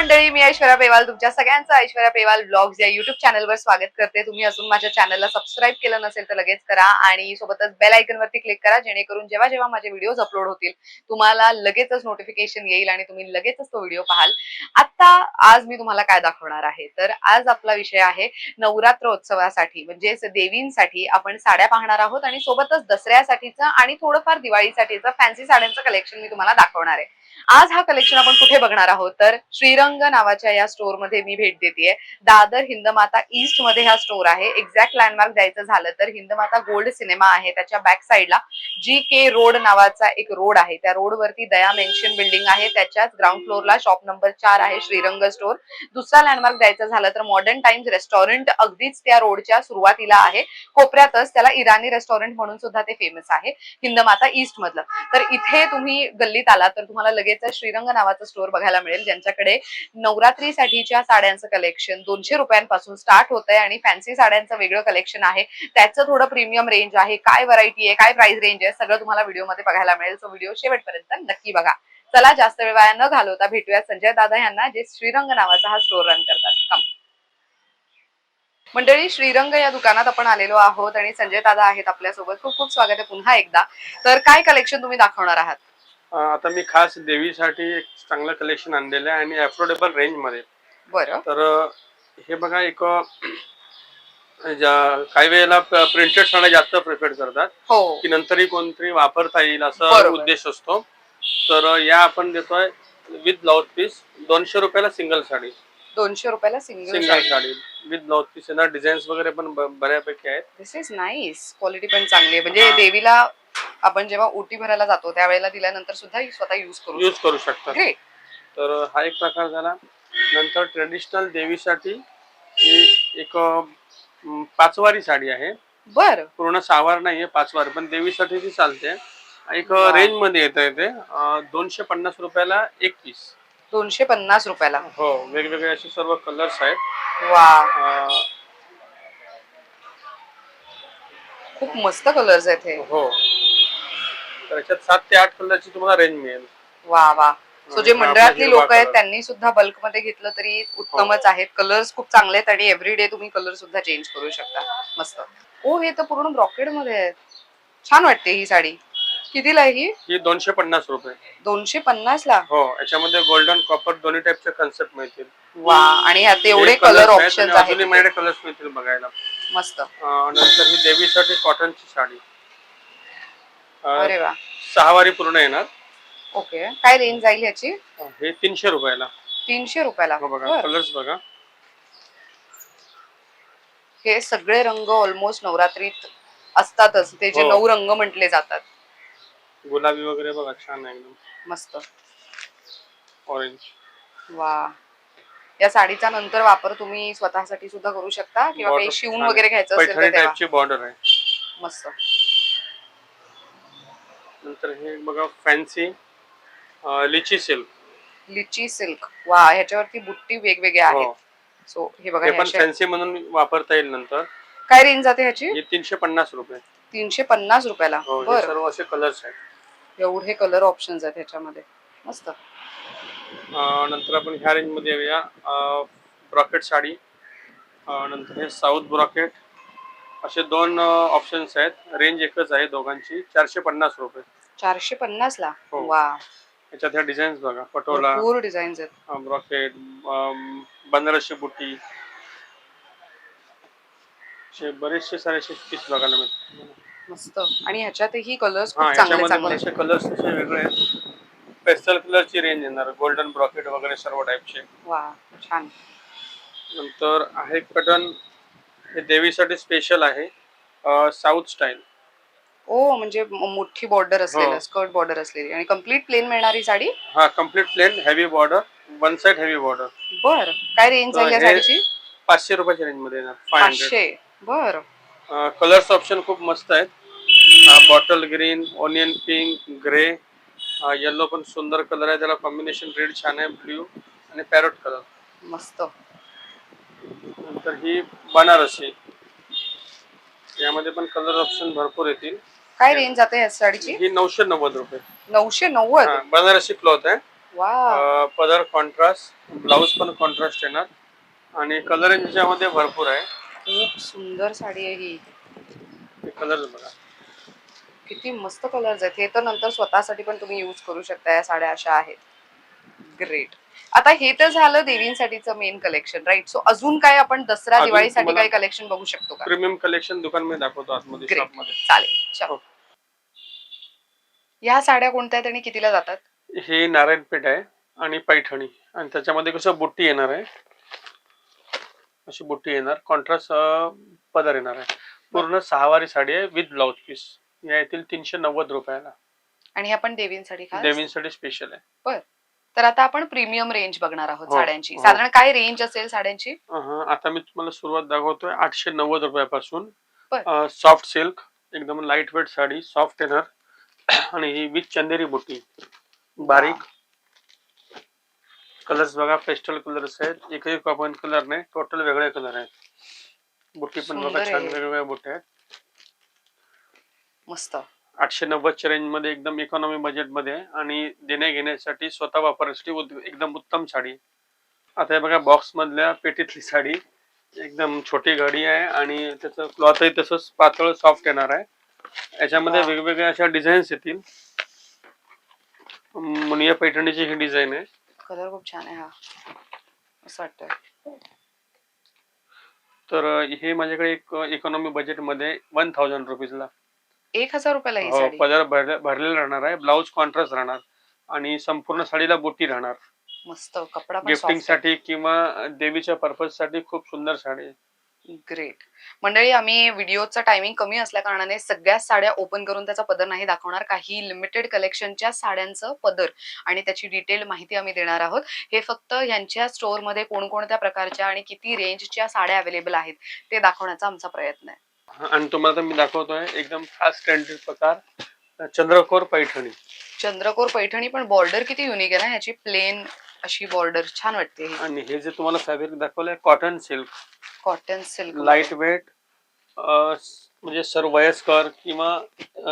मंडळी मी ऐश्वर्या पेवाल तुमच्या सगळ्यांचं ऐश्वर्या पेवाल ब्लॉग्स या युट्यूब चॅनलवर स्वागत करते. तुम्ही अजून माझ्या चॅनलला सबस्क्राईब केलं नसेल तर लगेच करा आणि सोबतच बेल आयकनवरती क्लिक करा जेणेकरून जेव्हा जेव्हा माझे व्हिडिओज अपलोड होतील तुम्हाला लगेचच नोटिफिकेशन येईल आणि तुम्ही लगेचच तो व्हिडिओ पाहाल. आता आज मी तुम्हाला काय दाखवणार आहे? तर आज आपला विषय आहे नवरात्रोत्सवासाठी म्हणजेच देवींसाठी आपण साड्या पाहणार आहोत आणि सोबतच दसऱ्यासाठीचं आणि थोडंफार दिवाळीसाठीचं फॅन्सी साड्यांचं कलेक्शन मी तुम्हाला दाखवणार आहे. आज हा कलेक्शन आपण कुठे बघणार आहोत? तर श्रीरंग नावाच्या या स्टोरमध्ये मी भेट देते दादर हिंदमाता ईस्टमध्ये हा स्टोर आहे. एक्झॅक्ट लँडमार्क द्यायचं झालं तर हिंदमाता गोल्ड सिनेमा आहे त्याच्या बॅक साईडला जी के रोड नावाचा एक रोड आहे. त्या रोड वरती दया मेन्शन बिल्डिंग आहे. त्याच्याच ग्राउंड फ्लोअरला शॉप नंबर चार आहे श्रीरंग स्टोर दुसरा लँडमार्क द्यायचं झालं तर मॉडर्न टाइम्स रेस्टॉरंट अगदीच त्या रोडच्या सुरुवातीला आहे. कोपऱ्यातच त्याला इराणी रेस्टॉरंट म्हणून सुद्धा ते फेमस आहे. हिंदमाता ईस्ट मधलं. तर इथे तुम्ही गल्लीत आला तर तुम्हाला लगेच श्रीरंग नावाचं स्टोर बघायला मिळेल ज्यांच्याकडे नवरात्रीसाठीच्या साड्यांचं कलेक्शन दोनशे रुपयांपासून स्टार्ट होत आहे आणि फॅन्सी साड्यांचं वेगळं कलेक्शन आहे. त्याचं थोडं प्रीमियम रेंज आहे. काय व्हरायटी आहे काय प्राइस रेंज आहे सगळं तुम्हाला व्हिडिओमध्ये बघायला मिळेल. सो व्हिडिओ शेवटपर्यंत नक्की बघा. चला जास्त वेळ वाया न घालवता भेटूया संजय दादा यांना जे श्रीरंग नावाचा हा स्टोर रन करतात. मंडळी श्रीरंग या दुकानात आपण आलेलो आहोत आणि संजय दादा आहेत आपल्यासोबत. खूप खूप स्वागत आहे पुन्हा एकदा. तर काय कलेक्शन तुम्ही दाखवणार आहात? आता मी खास देवीसाठी एक चांगलं कलेक्शन आणलेलं आहे आणि अफोर्डेबल रेंजमध्ये. बरं. तर हे बघा एक काही वेळेला प्रिंटेड साड्या जास्त प्रिफर करतात. हो. की नंतरही कोणतरी वापरता येईल असा बरोबर. उद्देश असतो. तर या आपण देतोय विथ ब्लाउज पीस दोनशे रुपयाला सिंगल साडी. दोनशे रुपयाला single single sari. With blouse piece यांना डिझाईन्स वगैरे पण ब- बऱ्यापैकी आहेत. दिस इज नाईस क्वालिटी पण चांगली आहे. म्हणजे. देवीला आपण जेव्हा ओटी भरायला जातो त्यावेळेला दिल्यानंतर सुद्धा स्वतः युज करू यूज करू ग्रेट तर हा एक प्रकार झाला. नंतर ट्रेडिशनल देवीसाठी ही एक पाचवारी साडी आहे. बर. पूर्ण सहावार नाहीये पाचवार पण देवीसाठी ती चालते. एक वा. रेंजमध्ये येत ते अं, दोनशे पन्नास रुपयाला एक पीस दोनशे पन्नास रुपयाला. हो वेगवेगळे असे सर्व कलर्स आहेत. वा अं, खूप मस्त कलर्स आहेत हे. हो. तर याच्यात सात ते आठ कलरची तुम्हाला रेंज मिळेल. वा वा. सो जे हा, मंडळातली लोक आहेत. त्यांनी सुद्धा बल्कमध्ये घेतलं तरी उत्तमच आहेत. कलर्स खूप चांगले आहेत आणि एव्हरीडे तुम्ही कलर सुद्धा चेंज करू शकता. मस्त. ओ हे तर पूर्ण ब्रॉकेडमध्ये आहे छान वाटते ही साडी. कितीला आहे ही? ही दोनशे पन्नास रुपये. दोनशे पन्नास ला? हो याच्यामध्ये गोल्डन कॉपर दोन्ही टाईपचे कन्सेप्ट मिळतील. वा आणि ह्यात एवढे हे कलर आहेत ऑप्शन आहेत कलर्स मिळतील बघायला. मस्त. नंतर ही देवीसाठी कॉटनची साडी. अरे वा. सहावारी पूर्ण येणार. ओके. काय रेंज जाईल ह्याची हे तीनशे रुपयाला. तीनशे रुपयाला. हो बघा बरं. कलर्स बघा. हे सगळे रंग ऑलमोस्ट नवरात्रीत असतातच. ते जे हो. नऊ रंग म्हटले जातात. गुलाबी वगैरे बघा छान आहे एकदम. मस्त. ऑरेंज वा. या साडीचा नंतर वापर तुम्ही स्वतःसाठी सुद्धा करू शकता किंवा काही शिवून वगैरे. घ्यायचं असेल पैठणी तर तेव्हा. टाईपची बॉर्डर आहे. मस्त. नंतर हे बघा फॅन्सी लिची सिल्क लिची सिल्क वा ह्याच्यावरती बुट्टी वेगवेगळ्या हो. आहेत. सो हे बघा हे हे पण अशे- फॅन्सी म्हणून वापरता येईल नंतर. काय रेंज जाते ह्याची? हे तीनशे पन्नास रुपये. तीनशे पन्नास रुपयाला. हो हे बर. सर्व असे कलर्स आहेत. एवढे कलर ऑप्शन्स आहेत ह्याच्यामध्ये. मस्त. अं, नंतर आपण ह्या रेंजमध्ये येऊया. ब्रॉकेट साडी. अं, नंतर हे साऊथ ब्रॉकेट असे दोन ऑप्शन्स आहेत. रेंज एकच आहे दोघांची. चारशे पन्नास रुपये. चारशे पन्नास ला. हो. वा. याच्यात ह्या डिझाईन्स बघा पटोला. भरपूर डिझाईन्स आहेत. ब्रॉकेट बनारसी बुटी असे बरेचसे सारे असे पीस बघायला मिळतात. मस्त. आणि ह्याच्यातही कलर्स हा खूप चांगले याच्यामध्ये चांगले. असे कलर्स असे वेगळे आहेत. पेस्टल कलरची रेंज येणार गोल्डन ब्रॉकेट वगैरे सर्व टाईपचे वा छान. नंतर आहे पॅटर्न हे देवीसाठी स्पेशल आहे साऊथ स्टाईल ओ म्हणजे म- मोठी बॉर्डर असलेलं हो. स्कर्ट बॉर्डर असलेली. आणि कंप्लीट प्लेन मिळणारी साडी? हा complete plain heavy border one side heavy border बर. काय रेंज आहे या हे साडीची? पाचशे रुपयाच्या रेंजमध्ये येणार फाय हंड्रेड पाचशे. बर. कलर्स ऑप्शन खूप मस्त आहेत. Bottle green onion pink grey yellow पण सुंदर कलर आहे. त्याला कॉम्बिनेशन रेड छान आहे ब्ल्यू आणि पॅरोट कलर मस्त. नंतर ही बनारसी. यामध्ये पण कलर ऑप्शन भरपूर येतील. काय रेंज जाते या साडीची? ही नऊशे नव्वद रुपये. नऊशे नव्वद? हा, बनारसी क्लॉथ आहे. वा अं, पदर कॉन्ट्रास्ट ब्लाऊज पण कॉन्ट्रास्ट येणार. आणि कलर याच्यामध्ये भरपूर आहे. खूप सुंदर साडी आहे ही. कलर बघा. किती मस्त कलर्स आहेत. हे तर नंतर स्वतःसाठी पण तुम्ही यूज करू शकता या साड्या अशा आहेत. ग्रेट आता हे तर झालं देवींसाठीचं मेन कलेक्शन राईट सो अजून काय आपण दसरा अजून दिवाळीसाठी तुम्हाला- काही कलेक्शन बघू शकतो का? प्रीमियम कलेक्शन दाखवतो आतमध्ये Great. शॉपमध्ये चालेल. चलो. हो. ह्या साड्या कोणत्या आहेत आणि कितीला जातात? हे नारायणपेठ आहे आणि पैठणी. आणि त्याच्यामध्ये कसं बुट्टी येणार आहे. अशी बुट्टी येणार. कॉन्ट्रास्ट पदर येणार आहे. पूर्ण सहावारी साडी आहे विथ ब्लाउज पीस या येतील तीनशे नव्वद रुपयाला. आणि हे आपण देवींसाठी खास? देवींसाठी स्पेशल आहे. तर आता आपण प्रीमियम रेंज बघणार आहोत हो, साड्यांची. हो. साधारण काय रेंज असेल साड्यांची? अहं, आता मी तुम्हाला सुरुवात दाखवतोय. आठशे नव्वद रुपयापासून बर. सॉफ्ट सिल्क एकदम लाइट वेट साडी सॉफ्ट येणार आणि ही विथ चंदेरी बुट्टी. बारीक. कलर्स बघा पेस्टल कलर्स आहेत. एकही कॉमन कलर नाही टोटल वेगळे कलर आहेत. बुट्टी पण बघा छान आहे. वेगवेगळ्या बुट्ट्या आहेत. मस्त. आठशे नव्वदच्या रेंजमध्ये एकदम इकॉनॉमी बजेटमध्ये आहे. आणि देण्या घेण्यासाठी स्वतः वापरण्यासाठी उद- एकदम उत्तम साडी आता हे बघा बॉक्स मधल्या पेटीतली साडी. एकदम छोटी घडी आहे आणि त्याचं क्लॉथही तसंच पातळ सॉफ्ट येणार आहे. याच्यामध्ये. वेगवेगळ्या अशा डिझाईन्स येतील. मुनिया पैठणीची ही डिझाईन आहे. कलर खूप छान आहे हा. असं वाटतंय. तर हे माझ्याकडे एक इकॉनॉमी बजेटमध्ये वन थाउजंड रुपीजला एक हजार रुपयाला ही हो, साडी. पदर भरले- भरलेला राहणार आहे ब्लाऊज कॉन्ट्रास्ट राहणार आणि संपूर्ण साडीला बुट्टी राहणार. मस्त कपडा पण गिफ्टिंग. साठी किंवा देवीच्या पर्पजसाठी खूप सुंदर साडी आहे. ग्रेट मंडळी आम्ही व्हिडिओचा टायमिंग कमी असल्या कारणाने सगळ्याच साड्या ओपन करून त्याचा पदर नाही दाखवणार. काही लिमिटेड कलेक्शनच्या साड्यांचं पदर आणि त्याची डिटेल माहिती आम्ही देणार आहोत. हे फक्त यांच्या स्टोअरमध्ये कोणकोणत्या प्रकारच्या आणि किती रेंजच्या साड्या अवेलेबल आहेत ते दाखवण्याचा आमचा प्रयत्न आहे. आणि तुम्हाला मी दाखवतोय एकदम खास ट्रेंडेड प्रकार चंद्रकोर पैठणी. चंद्रकोर पैठणी पण बॉर्डर किती युनिक आहे ना याची प्लेन अशी बॉर्डर छान वाटते ही. आणि हे जे तुम्हाला फॅब्रिक दाखवलंय cotton silk cotton silk light weight म्हणजे सर्व वयस्कर किंवा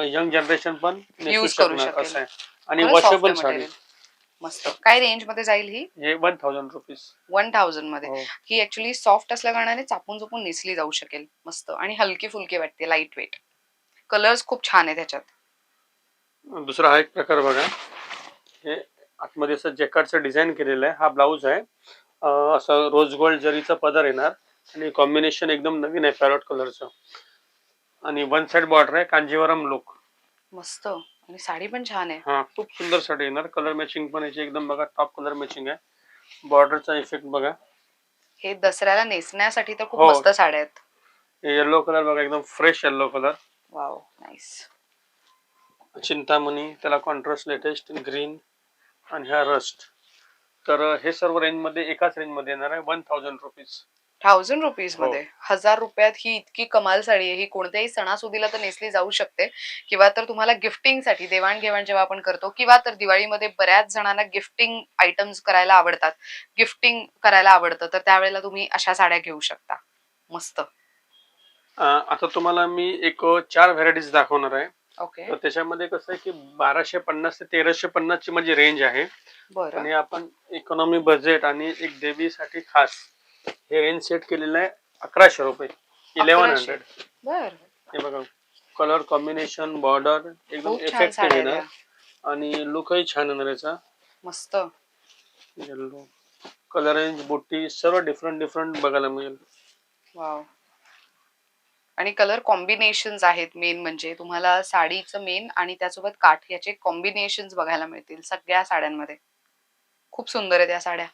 यंग जनरेशन पण नेसू Use करू शकणार शकेल. असं आहे. आणि soft वॉशेबल आहे साडी. material. मस्त. काय रेंजमध्ये जाईल ही? हे वन थाउजंड रुपीज वन थाउजंडमध्ये. हो. ही ऍक्च्युली सॉफ्ट असल्या कारणाने चापून चुपून नेसली जाऊ शकेल. मस्त. आणि हलकी फुलकी वाटते लाइट वेट कलर्स खूप छान आहे त्याच्यात दुसरा हा एक प्रकार बघा. हे आतमध्ये असं जॅकेटचं डिझाईन केलेलं आहे. हा ब्लाऊज आहे. अं, असं रोज गोल्ड जरीचा पदर येणार. आणि कॉम्बिनेशन एकदम नवीन आहे पॅरोट कलरचं आणि वन साइड बॉर्डर आहे कांजीवरम लुक मस्त. आणि साडी पण छान आहे. हा खूप सुंदर साडी येणार. कलर मॅचिंग पण याची एकदम बघा टॉप कलर मॅचिंग आहे. बॉर्डरचा इफेक्ट बघा. हे दसऱ्याला नेसण्यासाठी तर खूप हो. मस्त साड्या आहेत. येल्लो कलर बघा एकदम fresh yellow colour wow nice Chintamani त्याला कॉन्ट्रास्ट लेटेस्ट ग्रीन आणि हा रस्ट तर हे सर्व रेंजमध्ये एकाच रेंजमध्ये येणार आहे. One thousand rupees thousand rupees हो. मध्ये. हजार रुपयात ही इतकी कमाल साडी आहे. ही कोणत्याही सणासुदीला तर नेसली जाऊ शकते. किंवा तर तुम्हाला गिफ्टिंगसाठी देवाणघेवाण जेव्हा आपण करतो किंवा तर दिवाळीमध्ये बऱ्याच जणांना गिफ्टिंग आयटम्स करायला आवडतात. गिफ्टिंग करायला आवडतं. तर त्यावेळेला तुम्ही अशा साड्या घेऊ शकता. मस्त. आता तुम्हाला मी एक चार व्हेरायटीज दाखवणार आहे. ओके. तर त्याच्यामध्ये कसं आहे की बाराशे पन्नास ते तेराशे पन्नास ची माझी रेंज आहे. बरं. आणि आपण इकॉनॉमी बजेट आणि एक देवीसाठी खास हे रेंज सेट केलेलं आहे अकराशे रुपये इलेव्हन 1100. हंड्रेड बर हे बघा कलर कॉम्बिनेशन बॉर्डर एकदम खूप छान इफेक्टिव्ह साड्या येणार आहेत आणि लुकही छान येणार याचा. मस्त. येल्लो कलर रेंज बुट्टी सर्व डिफरंट डिफरंट बघायला मिळेल. वाव आणि कलर कॉम्बिनेशन आहेत मेन म्हणजे. तुम्हाला साडीचं मेन आणि त्यासोबत काठ याचे कॉम्बिनेशन बघायला मिळतील सगळ्या साड्यांमध्ये. खूप सुंदर आहे त्या साड्या.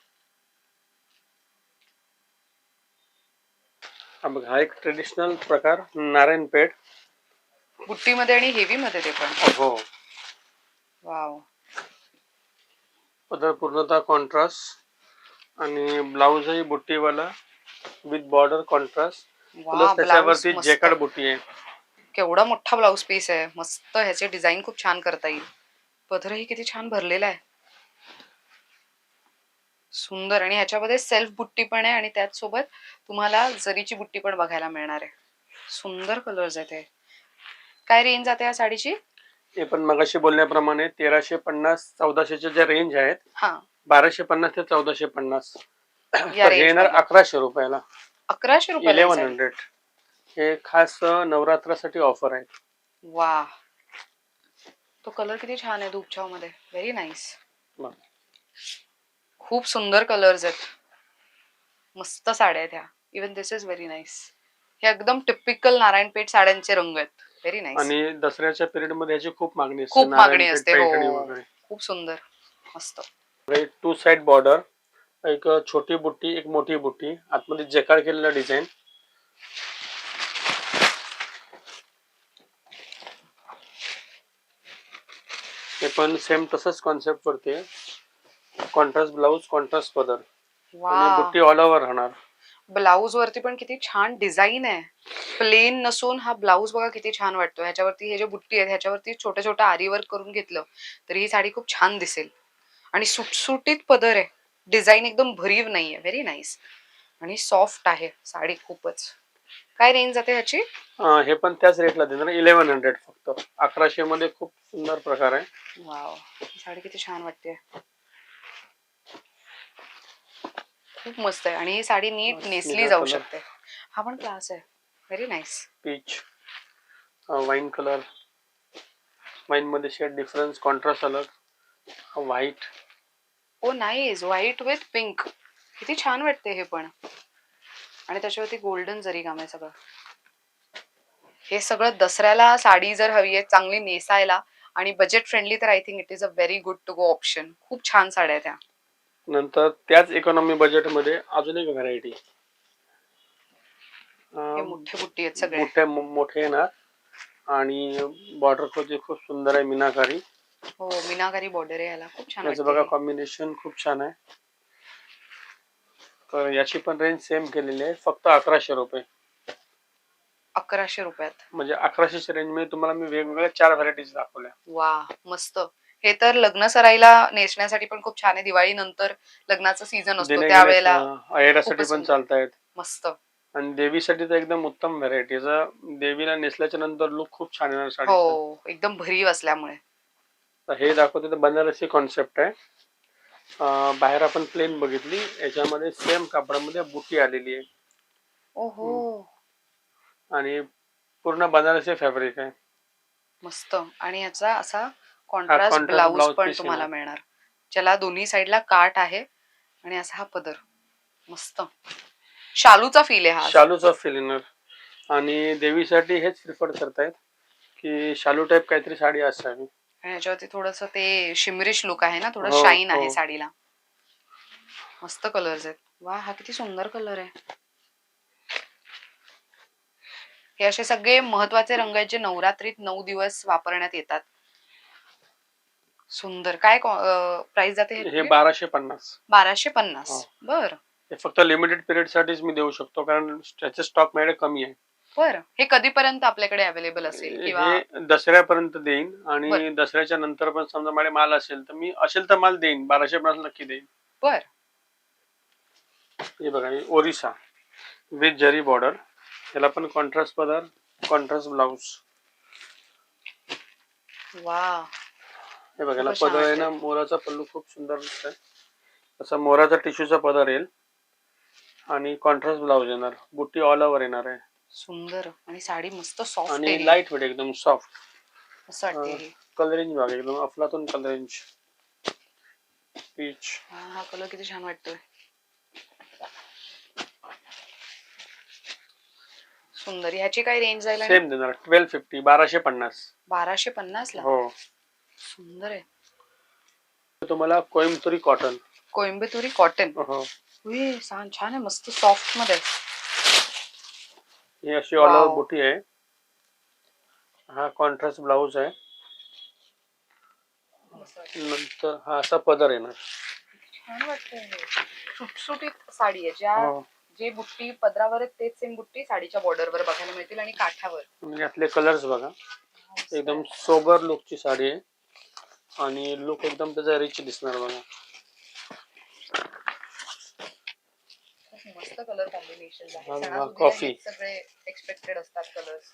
हा बघा हा एक ट्रेडिशनल प्रकार नारायणपेठ. बुट्टीमध्ये आणि हेवी मध्ये ते पण. हो. वाव. पदर पूर्णतः कॉन्ट्रास्ट आणि ब्लाऊजही बुट्टीवाला विथ बॉर्डर कॉन्ट्रास्ट प्लस त्याच्यावरती. जॅकेट बुट्टी आहे. केवढा मोठा ब्लाऊज पीस आहे. मस्त ह्याचे डिझाईन खूप छान करता येईल. पदरही किती छान भरलेला आहे. सुंदर आणि ह्याच्यामध्ये सेल्फ बुट्टी पण आहे आणि त्याच सोबत तुम्हाला जरीची बुट्टी पण बघायला मिळणार आहे. सुंदर कलर्स आहेत काय रेंज जाते या साडीची? हे पण मगाशी बोलण्याप्रमाणे तेराशे पन्नास चौदाशेच्या ज्या रेंज आहेत हा. बाराशे पन्नास ते चौदाशे पन्नास. तर येणार अकराशे रुपयाला. अकराशे रुपये इलेव्हन हंड्रेड हे खास नवरात्रासाठी ऑफर आहे वा. तो कलर किती छान आहे धूपछावमध्ये व्हेरी नाईस बघ. खूप सुंदर कलर्स आहेत. मस्त साड्या आहेत ह्या. Even this is very nice हे एकदम टिपिकल नारायणपेठ साड्यांचे रंग आहेत. व्हेरी नाईस आणि दसऱ्याच्या पिरियडमध्ये याची खूप मागणी असते. खूप मागणी नारायणपेठ, असते. पैठणी हो. वगैरे. खूप सुंदर. मस्त. टू साइड बॉर्डर एक छोटी बुट्टी एक मोठी बुट्टी. आतमध्ये जेकाळ केलेला डिझाईन हे पण सेम तसंच कॉन्सेप्ट वरती कॉन्ट्रास्ट ब्लाऊज कॉन्ट्रास्ट पदर. आणि वा बुट्टी ऑल ओव्हर राहणार. ब्लाऊज वरती पण किती छान डिझाईन आहे. प्लेन नसून हा ब्लाऊज बघा किती छान वाटतो ह्याच्यावरती हे जे बुट्टी आहेत ह्याच्यावरती छोट्या छोट्या आरी वर्क करून घेतलं तर ही साडी खूप छान दिसेल. आणि सुटसुटीत पदर आहे. डिझाईन एकदम भरीव नाहीये. व्हेरी नाईस आणि सॉफ्ट आहे साडी खूपच. काय रेंज जाते ह्याची? अं, हे पण त्याच रेटला देणार. इलेव्हन हंड्रेड फक्त. अकराशे मध्ये खूप सुंदर प्रकार आहे. वाव साडी किती छान वाटते खूप मस्त आहे आणि ही साडी नीट नेसली जाऊ. शकते. हा पण क्लास आहे. Very nice peach wine colour wine मध्ये शेड डिफरन्स कॉन्ट्रास्ट अलग. White oh nice white with pink किती छान वाटते हे पण. आणि त्याच्यावरती गोल्डन जरी काम आहे सगळं. हे सगळं दसऱ्याला साडी जर हवी आहे चांगली नेसायला आणि बजेट फ्रेंडली तर I think it is a very good to go option खूप छान साड्या आहेत त्या. नंतर त्याच इकॉनॉमी बजेटमध्ये अजून एक व्हरायटी मोठे मोठे मोठे येणार. आणि बॉर्डरमध्ये खूप सुंदर आहे मीनाकारी. हो मीनाकारी बॉर्डर आहे याला. खूप छान याचं बघा कॉम्बिनेशन खूप छान आहे. तर याची पण रेंज सेम केलेली आहे. फक्त अकराशे रुपये. अकराशे रुपयात. म्हणजे अकराशेच्या रेंजमध्ये तुम्हाला मी वेगवेगळ्या चार व्हरायटीज दाखवल्या. वा मस्त. हे तर लग्न सराईला नेसण्यासाठी पण खूप छान आहे. दिवाळी नंतर लग्नाचं सीझन असतो त्यावेळेला अहेरासाठी पण. चालतायत. मस्त. आणि देवीसाठी तर एकदम उत्तम व्हरायटी देवीला नेसल्याच्या नंतर लुक खूप छान येणार साडी हो एकदम भरीव असल्यामुळे. हे दाखवते तर बनारसी कॉन्सेप्ट आहे. बाहेर आपण प्लेन बघितली. याच्यामध्ये सेम कापडामध्ये बुटी आलेली आहे. ओहो. आणि पूर्ण बनारसी फॅब्रिक आहे. मस्त. आणि याचा असा कॉन्ट्रास्ट ब्लाऊज पण तुम्हाला. मिळणार. ज्याला दोन्ही साईडला काठ आहे आणि असा हा पदर. मस्त. शालूचा फील आहे हा. शालूचा फील येणार. आणि देवीसाठी हेच प्रिफर करतायत की शालू टाईप काहीतरी साडी असावी आणि याच्यावरती थोडस ते शिमरिश लुक आहे ना थोडं हो, शाईन आहे हो. साडीला. मस्त कलर्स आहेत. वा हा किती सुंदर कलर आहे. हे असे सगळे महत्त्वाचे रंग आहेत जे नवरात्रीत नऊ दिवस वापरण्यात येतात. सुंदर. काय प्राइस जाते हे? बाराशे पन्नास. बाराशे पन्नास. हो. बर. हे फक्त लिमिटेड पिरियड साठीच मी देऊ शकतो कारण त्याचे स्टॉक माझ्याकडे कमी आहे. बर. हे कधीपर्यंत आपल्याकडे अवेलेबल असेल किंवा हे दसऱ्यापर्यंत देईन आणि. दसऱ्याच्या नंतर पण समजा माझे माल असेल तर मी असेल तर माल देईन. बाराशे पन्नास नक्की देईन. बर. हे बघा ओरिसा विथ जरी बॉर्डर याला पण कॉन्ट्रास्ट पदर कॉन्ट्रास्ट ब्लाऊज वा हे बघा पदर आहे ना मोराचा पल्लू खूप सुंदर दिसतोय. असा मोराचा टिश्यूचा पदर येईल. आणि कॉन्ट्रास्ट ब्लाऊज येणार. बुट्टी ऑल ओव्हर येणार आहे. सुंदर. आणि साडी मस्त सॉफ्ट आणि लाइट वेट एकदम सॉफ्ट असं वाटते. कलरिंग बघा एकदम अफलातून कलरिंग पीच हा कलर किती छान वाटतोय. सुंदर. ह्याची काय रेंज जाईल? सेम देणार. ट्वेल्व फिफ्टी बाराशे पन्नास. बाराशे पन्नास ला हो. सुंदर आहे. तुम्हाला कोइंबतुरी कॉटन कोइंबतुरी कॉटन हो उई, छान छान आहे मस्त सॉफ्टमध्ये. ही अशी ऑल ओव्हर. बुटी आहे. हा कॉन्ट्रास्ट ब्लाऊज आहे. नंतर हा असा पदर येणार छान वाटतंय. सुटसुटीत साडी आहे. ज्या हो. जे बुट्टी पदरावर आहेत तेच सेम बुट्टी साडीच्या border वर बघायला मिळतील आणि काठावर. म्हणजे यातले कलर्स बघा. एकदम सोबर लुकची साडी आहे. आणि लुक एकदम त्याचा रिच दिसणार बघा. मस्त कलर कॉम्बिनेशन हा, हा, coffee. सगळे एक्सपेक्टेड असतात कलर्स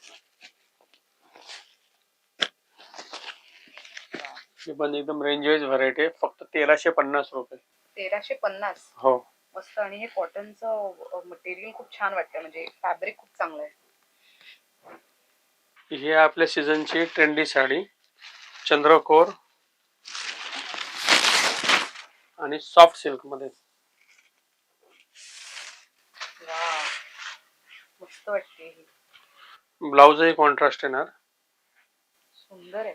ही पण एकदम रेंज वाईज व्हरायटी आहे. फक्त तेराशे पन्नास रुपये. तेराशे पन्नास? हो. मस्त. आणि हे कॉटनचं मटेरियल खूप छान वाटतं म्हणजे फॅब्रिक खूप चांगलं आहे. ही आहे आपल्या सीझनची ट्रेंडी साडी. चंद्रकोर आणि सॉफ्ट सिल्कमध्ये. मस्त वाटते ही. ब्लाऊजही कॉन्ट्रास्ट येणार. सुंदर आहे.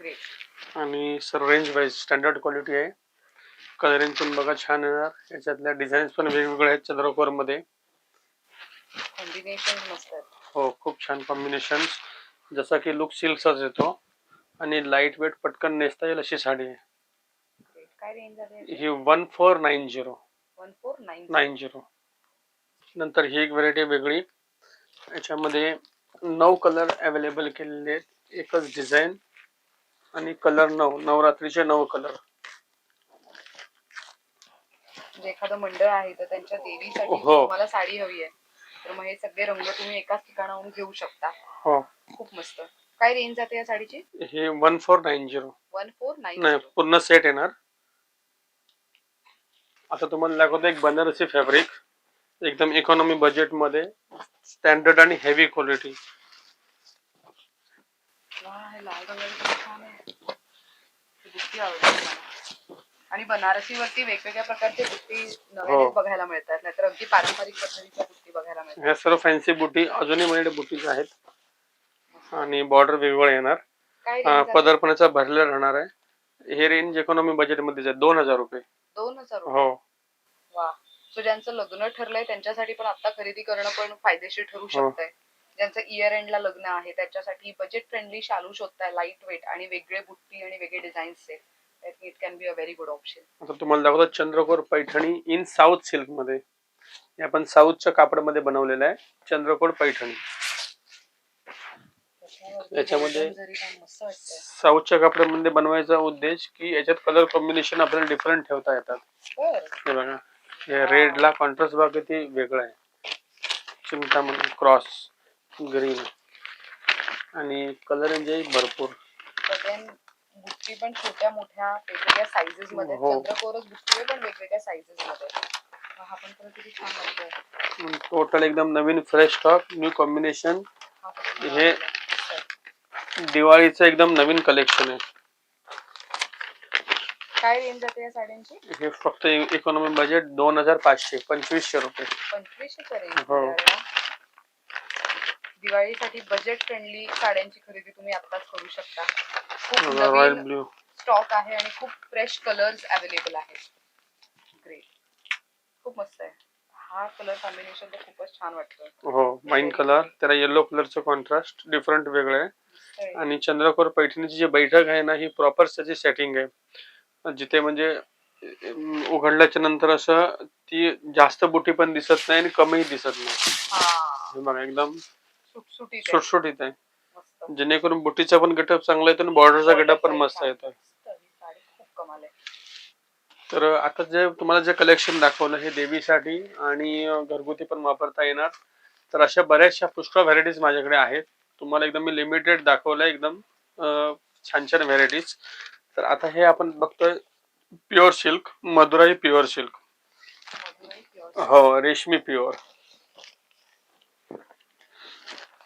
ग्रेट आणि sir range wise standard quality आहे. कलरिंग पण बघा छान येणार. याच्यातल्या डिझाईन्स पण वेगवेगळ्या आहेत चंद्रकोरमध्ये. कॉम्बिनेशन मस्त हो खूप छान कॉम्बिनेशन जसा की लुक सिल्कचाच येतो. आणि लाइट वेट पटकन नेसता येईल अशी साडी आहे. काय रेंज आहे? ही one four nine zero one four nine nine zero नंतर ही एक व्हरायटी वेगळी. याच्यामध्ये नऊ कलर अवेलेबल केलेले आहेत. एकच डिझाईन आणि कलर नऊ नवरात्रीचे नऊ कलर म्हणजे एखादं मंडळ आहे तर त्यांच्या देवीसाठी हो. तुम्हाला साडी हवी आहे. तर मग हे सगळे रंग तुम्ही एकाच ठिकाणाहून घेऊ शकता. हो. खूप मस्त. काय रेंज जाते या साडीची? हे one four nine zero one four nine नाही पूर्ण सेट येणार. आता तुम्हाला दाखवतो एक बनारसी फॅब्रिक एकदम इकॉनॉमी बजेटमध्ये स्टँडर्ड आणि हेवी क्वालिटी बुट्टी आणि बनारसी वरती वेगवेगळ्या प्रकारचे बुट्टी हो. बघायला मिळतात नाहीतर अगदी पारंपरिक पद्धतीच्या बुट्टी बघायला मिळतात. ह्या सर्व फॅन्सी बुटी अजूनही माझ्याकडे बुटीज आहेत. आणि बॉर्डर वेगवेगळे येणार. पदरपणाचा भरलेला राहणार आहे. हे रेंज इकॉनॉमी बजेट मध्येच आहे दोन हजार रुपये. दोन हजार रुपये. हो. वा. सो ज्यांचं लग्न ठरलंय त्यांच्यासाठी पण आता खरेदी करणं पण फायदेशीर ठरू हो. शकतंय. ज्यांचं इयर एंडला लग्न आहे त्याच्यासाठी बजेट फ्रेंडली शालू शोधताय लाइट वेट आणि वेगळे बुट्टी आणि वेगळे डिझाईन्स आहेत it can be a very good option आता तुम्हाला दाखवतो चंद्रकोर पैठणी इन साऊथ सिल्कमध्ये. हे आपण साऊथच्या कापडामध्ये बनवलेलं आहे चंद्रकोर पैठणी. याच्यामध्ये- साऊथच्या कापडामध्ये बनवायचा उद्देश की याच्यात कलर कॉम्बिनेशन आपल्याला डिफरंट ठेवता येतात. हे बघा हे रेडला कॉन्ट्रास्ट बघा किती वेगळं आहे. चिमटामध्ये क्रॉस ग्रीन आणि कलर म्हणजे भरपूर. बुट्टी पण छोट्या मोठ्या वेगवेगळ्या मध्ये. हो. चंद्रकोरच बुट्टी आहे पण वेगवेगळ्या मध्ये. हा टोटल एकदम नवीन फ्रेश स्टॉक न्यू कॉम्बिनेशन हा. दिवाळीचं एकदम नवीन कलेक्शन आहे. काय रेंज जाते या साड्यांची? हे फक्त इकॉनॉमी बजेट दोन हजार पाचशे पंचवीसशे रुपये. पंचवीसशे हो. दिवाळीसाठी बजेट फ्रेंडली साड्यांची खरेदी तुम्ही आत्ताच करू शकता. खूप रॉयल ब्ल्यू स्टॉक आहे आणि खूप फ्रेश कलर्स अवेलेबल आहेत. ग्रेट खूप मस्त आहे. हा कलर कॉम्बिनेशन तर खूपच छान वाटतं. हो वाईन कलर त्याला येलो कलरचं कॉन्ट्रास्ट डिफरंट वेगळं आहे. आणि चंद्रकोर पैठणीची जी बैठक आहे ना ही प्रॉपर त्याची सेटिंग आहे. जिथे म्हणजे उघडल्याच्या नंतर असं ती जास्त बुटी पण दिसत नाही आणि कमीही दिसत नाही. बघा एकदम सुटसुटीत आहे. जेणेकरून बुटीचा पण गेटअप चांगला येतो आणि बॉर्डरचा गेटअप पण मस्त येतो. तर आता जे तुम्हाला जे कलेक्शन दाखवलं हे देवीसाठी आणि घरगुती पण वापरता येणार. तर अशा बऱ्याचशा पुष्कळ व्हरायटीज माझ्याकडे आहेत. तुम्हाला एकदम मी लिमिटेड दाखवलं एकदम छान छान व्हरायटीज तर आता हे आपण बघतोय pure silk Madurai pure silk हो रेशमी प्युअर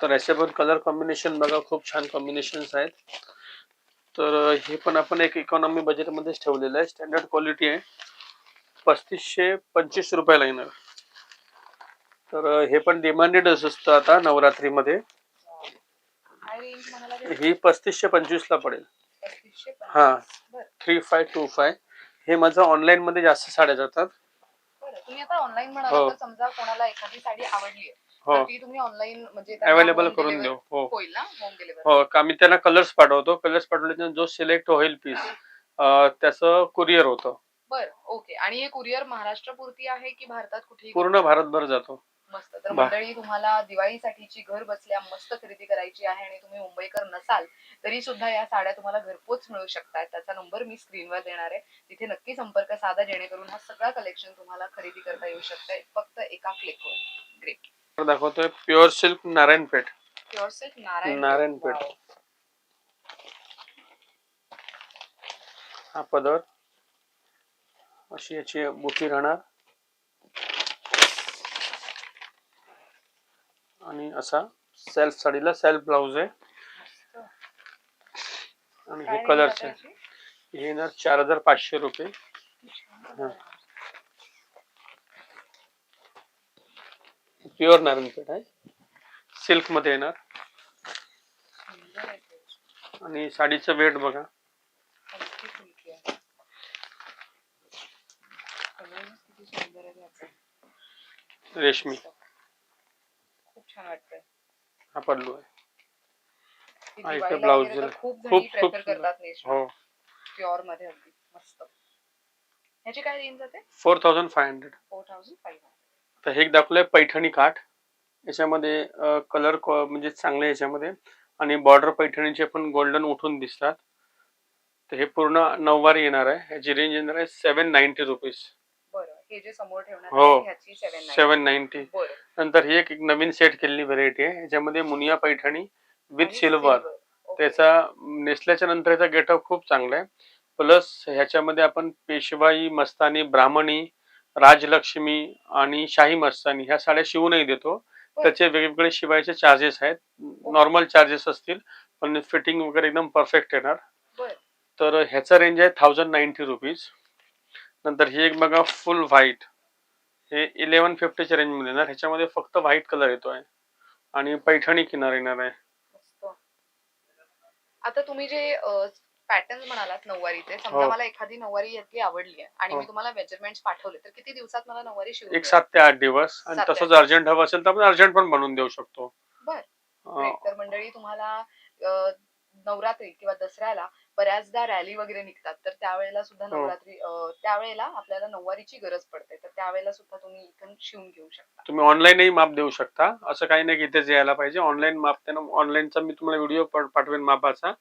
तर याचे पण कलर कॉम्बिनेशन बघा खूप छान कॉम्बिनेशन आहेत. तर हे पण आपण एक इकॉनॉमी बजेटमध्येच ठेवलेलं आहे. स्टँडर्ड क्वालिटी आहे. पस्तीसशे पंचवीस रुपयाला येणार. तर हे पण डिमांडेडच असतं आता नवरात्रीमध्ये. काय रेंज म्हणाला ते? ही पस्तीसशे पंचवीसला पडेल. पस्तीसशे हा. बरं. Three five two five. हे माझं ऑनलाईन मध्ये जास्त साड्या जातात. बरं तुम्ही आता ऑनलाईन म्हणाला हो. तर समजा कोणाला एखादी साडी आवडली हो. तर ती तुम्ही ऑनलाईन म्हणजे त्यांना अवेलेबल home करून deliver देऊ. हो. होईल ना? होम डिलिव्हरी हो का मी त्यांना कलर्स पाठवतो. कलर्स पाठवल्यानंतर जो सिलेक्ट होईल पीस त्याचं कुरिअर होतं. बर ओके आणि हे कुरिअर महाराष्ट्र पुरती आहे की भारतात कुठेही? पूर्ण भारतभर जातो. मस्त. तर मंडळी तुम्हाला दिवाळीसाठीची घर बसल्या मस्त खरेदी करायची आहे आणि तुम्ही मुंबईकर नसाल तरी सुद्धा या साड्या तुम्हाला घरपोच मिळू शकतात. त्याचा नंबर मी स्क्रीनवर देणार आहे. तिथे नक्की संपर्क साधा जेणेकरून हा सगळा कलेक्शन तुम्हाला खरेदी करता येऊ शकतंय फक्त एका क्लिकवर ग्रेट दाखवतोय pure silk Narayanpeth. Pure silk Narayan Narayanpeth. हा पदर. अशी याची बुटी राहणार. आणि असा सेल्फ साडीला सेल्फ ब्लाऊज आहे. आणि हे कलर्स आहे? हे येणार चार हजार पाचशे रुपये हा. प्युअर नारायणपेठ आहे सिल्कमध्ये येणार. आणि साडीचं वेट बघा. रेशमी छान वाटतंय. हा पल्लू आहे. ती हा, इथे दिवाळीला blouse वगैरे तर दिलाय. खूप जणी खूप- खूप प्रेफर सुंदर. करतात नेसणं हो. प्युअरमध्ये अगदी मस्त. ह्याची काय रेंज जाते four thousand five hundred four thousand five तर हे एक दाखवलंय पैठणी काठ. याच्यामध्ये कलर म्हणजे चांगले याच्यामध्ये. आणि बॉर्डर पैठणीचे पण गोल्डन उठून दिसतात. तर हे पूर्ण नऊवारी येणार आहे. ह्याची रेंज येणार आहे सेवन नाईन्टी रुपीज हे जे समोर हो. ह्याची नाईन्टी नंतर ही एक नवीन सेट केलेली व्हरायटी आहे. ह्याच्यामध्ये मुनिया पैठणी विथ सिल्वर. त्याचा नेसल्याच्या नंतर याचा गेटअप खूप चांगला आहे. प्लस ह्याच्यामध्ये आपण पेशवाई मस्तानी ब्राह्मणी राजलक्ष्मी आणि शाही मस्तानी ह्या साड्या शिवूनही देतो. त्याचे वेगवेगळे शिवायचे चार्जेस आहेत. नॉर्मल चार्जेस असतील पण फिटिंग वगैरे एकदम परफेक्ट येणार. तर ह्याचा रेंज आहे थाउजंड नाईन्टी रुपीज नंतर ही एक बघा फुल व्हाईट हे इलेवन फिफ्टीच्या रेंजमध्ये येणार ह्याच्यामध्ये फक्त व्हाईट कलर येतो आहे आणि पैठणी किनार येणार आहे. आता तुम्ही जे पॅटर्न म्हणालात नऊवारीचे समजा हो. मला एखादी नऊवारी यातली आवडली आहे आणि हो. मी तुम्हाला मेजरमेंट पाठवले तर किती दिवसात मला नऊवारी शिवून एक? सात ते आठ दिवस आणि सात ते तसंच. अर्जंट हवं असेल तर आपण अर्जंट पण बनवून देऊ शकतो बर. अं. तर मंडळी तुम्हाला अ, नवरात्री किंवा दसऱ्याला बऱ्याचदा रॅली वगैरे निघतात तर त्यावेळेला सुद्धा हो. नवरात्री त्यावेळेला आपल्याला नऊवारीची गरज पडते. तर त्यावेळेला सुद्धा तुम्ही इथून शिवून घेऊ शकता. तुम्ही ऑनलाईनही माप देऊ शकता. असं काही नाही की इथेच यायला पाहिजे. ऑनलाईन माप त्यांना ऑनलाईनचा मी तुम्हाला व्हिडिओ पाठवेन मापाचा.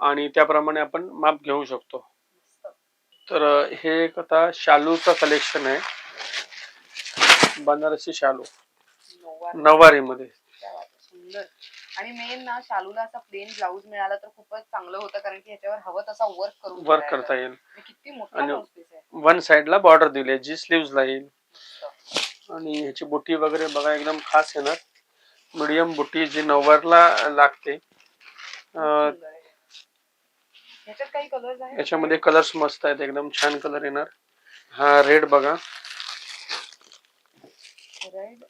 आणि त्याप्रमाणे आपण माप घेऊ शकतो. तर हे एक आता शालूचं कलेक्शन आहे. बनारसी शालू. नऊवारी. नऊवारीमध्ये. सुंदर. आणि मेन ना शालूला असा प्लेन ब्लाऊज मिळाला तर खूपच चांगलं होतं कारण की ह्याच्यावर हवं तसा वर्क करून वर्क. करता येईल. किती मोठा आणि- ब्लाऊज आहे. वन साइडला बॉर्डर दिली आहे जी स्लीव्हजला येईल. मस्त. आणि ह्याची बुटी वगैरे बघा एकदम खास येणार मीडियम बुटी जी नऊवारला लागते. अं, सुंदर आहे. ह्याच्यात काही कलर्स आहेत? याच्यामध्ये कलर्स मस्त आहेत एकदम छान कलर येणार. हा रेड बघा. रेड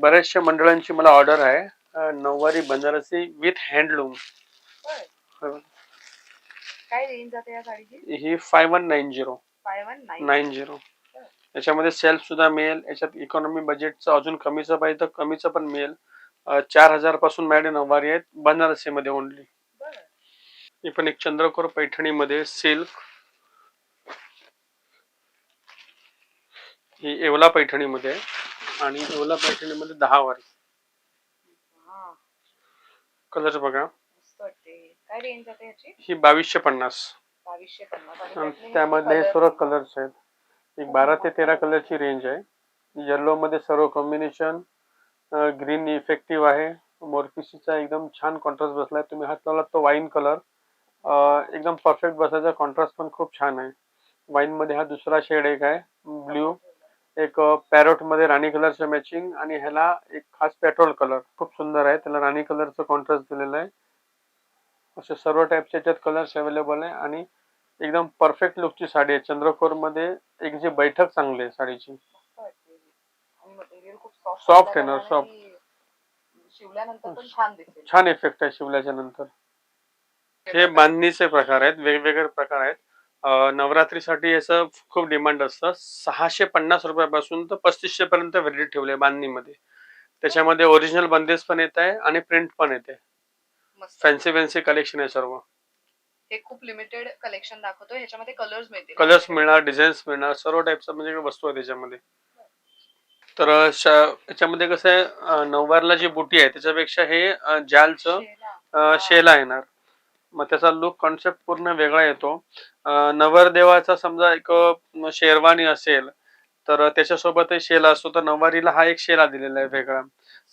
बऱ्याचशा मंडळांची मला ऑर्डर आहे. नऊवारी बनारसी विथ हँडलूम. काय रेंज जाते या साडीची ही five one nine zero five one nine zero याच्यामध्ये सेल्फ सुद्धा मिळेल. याच्यात इकॉनॉमी बजेटचं अजून कमीचं पाहिजे तर कमीचं पण मिळेल. चार हजारपासून मॅडे नऊवारी आहेत. बनारसी मध्ये ओनली ही पण एक चंद्रकोर पैठणीमध्ये सिल्क ही येवला पैठणीमध्ये आहे. आणि येवला पैठणीमध्ये दहा वारी. हा कलर बघा. मस्त वाटते. काय रेंज जाते ह्याची ही बावीसशे पन्नास. बावीसशे पन्नास. आणि आणि त्यातले हे त्यामध्ये सर्व. कलर्स आहेत. एक बारा ते तेरा कलरची रेंज आहे. येल्लो मध्ये सर्व कॉम्बिनेशन ग्रीन इफेक्टिव्ह आहे. मोरपिसीचा एकदम छान कॉन्ट्रास्ट बसलाय. तुम्ही हात लावलात तो वाईन कलर एकदम परफेक्ट बसायचा. कॉन्ट्रास्ट पण खूप छान आहे. वाईन मध्ये हा दुसरा शेड एक आहे. ब्ल्यू एक पॅरोटमध्ये राणी कलरचं मॅचिंग आणि ह्याला एक खास पेट्रोल कलर खूप सुंदर आहे. त्याला राणी कलरचं कॉन्ट्रास्ट दिलेलं आहे. असे सर्व टाईपचे याच्यात कलर्स अवेलेबल आहे आणि एकदम परफेक्ट लुकची साडी आहे. चंद्रकोरमध्ये एक जी बैठक चांगली आहे साडीची. सॉफ्ट आहे ना, पण छान इफेक्ट आहे शिवल्याच्या नंतर. हे बांधणीचे प्रकार आहेत. वेगवेगळे प्रकार आहेत. नवरात्रीसाठी याचं खूप डिमांड असतं. सहाशे पन्नास रुपयापासून तर पस्तीसशे पर्यंत व्हेरिटी ठेवले बांधणीमध्ये. त्याच्यामध्ये ओरिजिनल बंदेज पण येत आहे आणि प्रिंट पण येते. फॅन्सी फॅन्सी कलेक्शन आहे सर्व. हे खूप लिमिटेड कलेक्शन दाखवतो ह्याच्यामध्ये कलर्स मिळतील. कलर्स मिळणार डिझाईन्स मिळणार सर्व टाईपचं म्हणजे वस्तू आहे त्याच्यामध्ये. तर याच्यामध्ये कसं आहे नऊवारला जी बुटी आहे त्याच्यापेक्षा हे जालचं शेला. येणार. मग त्याचा लुक कॉन्सेप्ट पूर्ण वेगळा येतो. नवरदेवाचा समजा एक शेरवानी असेल तर त्याच्यासोबतही शेला असतो. तर नववारीला हा एक शेला दिलेला आहे वेगळा.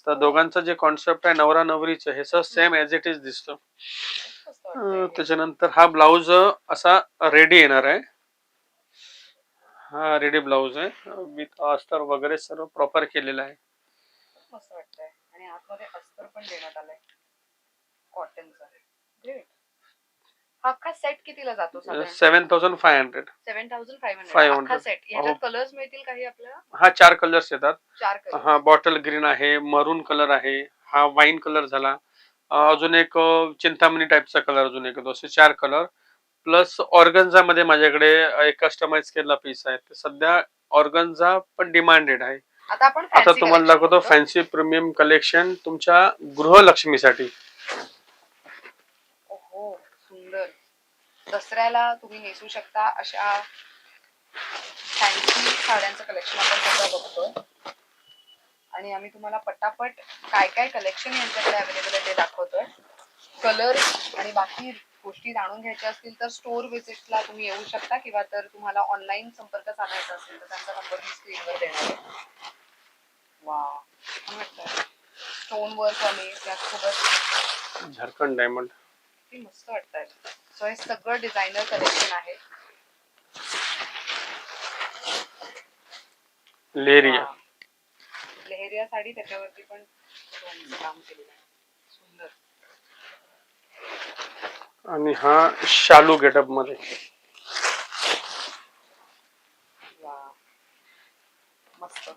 तर दोघांचं जे कॉन्सेप्ट आहे नवरा नवरीचं हे sir same age it is दिसतं. त्याच्यानंतर हा ब्लाऊज असा रेडी येणार आहे. हा रेडी ब्लाऊज आहे. विथ अस्तर वगैरे सर्व प्रॉपर केलेलं आहे. आणि आतमध्ये अस्तर पण देण्यात आलंय. कॉटनचा अख्खा सेट कितीला जातो seven thousand five hundred seven thousand five 500. Hundred अख्खा सेट हो. कलर्स मिळतील काही आपल्याला? हा चार कलर्स येतात. चार कलर हा बॉटल ग्रीन आहे मरून कलर आहे हा वाईन कलर झाला. अं, अजून एक अं, चिंतामणी टाईपचा कलर अजून एक येतो. असे चार कलर प्लस ऑर्गन्झा मध्ये माझ्याकडे एक कस्टमाइज केलेला पीस आहे. ते सध्या ऑर्गन्झा पण डिमांडेड आहे. आता आपण आता fancy तुम्हाला collection दाखवतो बघतो. फॅन्सी प्रीमियम कलेक्शन तुमच्या गृहलक्ष्मीसाठी. ओहो सुंदर. दसऱ्याला तुम्ही नेसू शकता अशा फॅन्सी साड्यांचं कलेक्शन आपण सध्या बघतोय. आणि आम्ही तुम्हाला पटापट काय काय कलेक्शन यांच्याकडे अवेलेबल आहे ते दाखवतोय. कलर आणि बाकी गोष्टी जाणून घ्यायच्या असतील तर स्टोर व्हिजिटला तुम्ही येऊ शकता किंवा तर तुम्हाला ऑनलाईन संपर्क साधायचा असेल तर त्यांचा नंबर मी स्क्रीनवर देणार आहे. वा स्टोन वर्क आणि त्याचसोबत झारखंड डायमंड मस्त वाटतंय. सो हे सगळं डिझायनर कलेक्शन आहे. लेरिया. वा. लेहरिया साडी त्याच्यावरती पण काम केलेलं आहे. सुंदर. आणि हा शालू गेटअपमध्ये. वा. मस्त.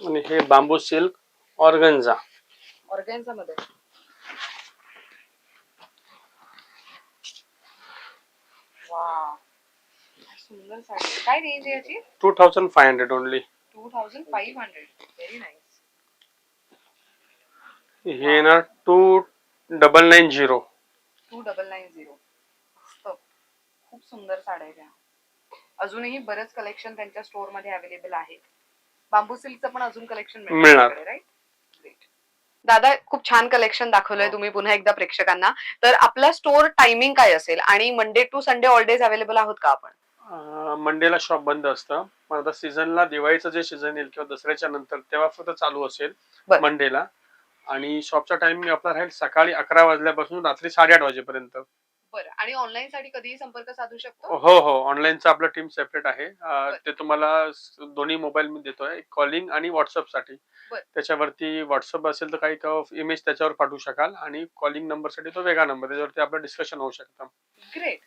आणि हे बांबू सिल्क ऑर्गन्झा ऑर्गॅन्झा मध्ये वा काय सुंदर साडी. काय रेंज आहे याची? Two thousand five hundred only two thousand five hundred very nice हे येणार two double nine zero two double nine zero मस्त. खूप सुंदर साड्या आहेत त्या अजूनही बरंच कलेक्शन त्यांच्या स्टोरमध्ये अवेलेबल आहे. बांबू सिल्कचं पण अजून कलेक्शन मिळणार. राईट दादा खूप छान कलेक्शन दाखवलंय हो. तुम्ही पुन्हा एकदा प्रेक्षकांना. तर आपला स्टोर टायमिंग काय असेल? आणि Monday to Sunday all days available आहोत का आपण? मंडेला शॉप बंद असतं. पण आता सीझनला दिवाळीचं जे सीझन येईल किंवा दसऱ्याच्या नंतर तेव्हा फक्त चालू असेल. मंडेला आणि शॉपचा टाइम आपला राहील सकाळी अकरा वाजल्यापासून रात्री साडेआठ वाजेपर्यंत. बरं. आणि ऑनलाईन साठी कधीही संपर्क साधू शकतो? हो हो. ऑनलाईनचं आपलं टीम सेपरेट आहे. अं, ते तुम्हाला स- दोन्ही मोबाईल मी देतोय. कॉलिंग आणि व्हॉट्सअपसाठी. बरं. त्याच्यावरती व्हॉट्सअप असेल तर काही इमेज त्याच्यावर पाठवू शकाल. आणि कॉलिंग नंबरसाठी तो वेगळा नंबर त्याच्यावरती आपलं डिस्कशन होऊ शकतं. ग्रेट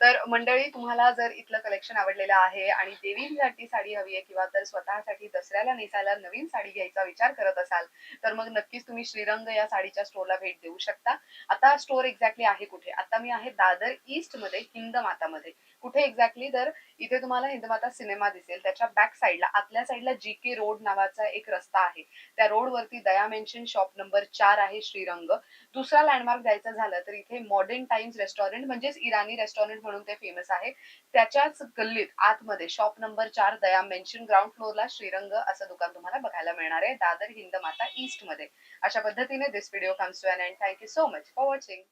तर मंडळी तुम्हाला जर इथलं कलेक्शन आवडलेलं आहे आणि देवींसाठी साडी हवी आहे किंवा तर स्वतःसाठी दसऱ्याला नेसायला नवीन साडी घ्यायचा विचार करत असाल तर मग नक्कीच तुम्ही श्रीरंग या साडीच्या स्टोरला भेट देऊ शकता. आता स्टोर एक्झॅक्टली आहे कुठे? आता मी आहे दादर ईस्टमध्ये हिंद मातामध्ये. कुठे एक्झॅक्टली तर इथे तुम्हाला हिंदमाता सिनेमा दिसेल. त्याच्या बॅक साईडला आतल्या साईडला जी के रोड नावाचा एक रस्ता आहे. त्या रोड वरती दया मेन्शन शॉप नंबर चार आहे श्रीरंग. दुसरा लँडमार्क द्यायचा झालं तर इथे मॉडर्न टाइम्स रेस्टॉरंट म्हणजेच इराणी रेस्टॉरंट म्हणून ते फेमस आहे. त्याच्याच गल्लीत आतमध्ये शॉप नंबर चार दया मेन्शन ग्राउंड फ्लोअरला श्रीरंग असं दुकान तुम्हाला बघायला मिळणार आहे. दादर हिंदमाता ईस्टमध्ये. अशा पद्धतीने this video comes to and thank you so much for watching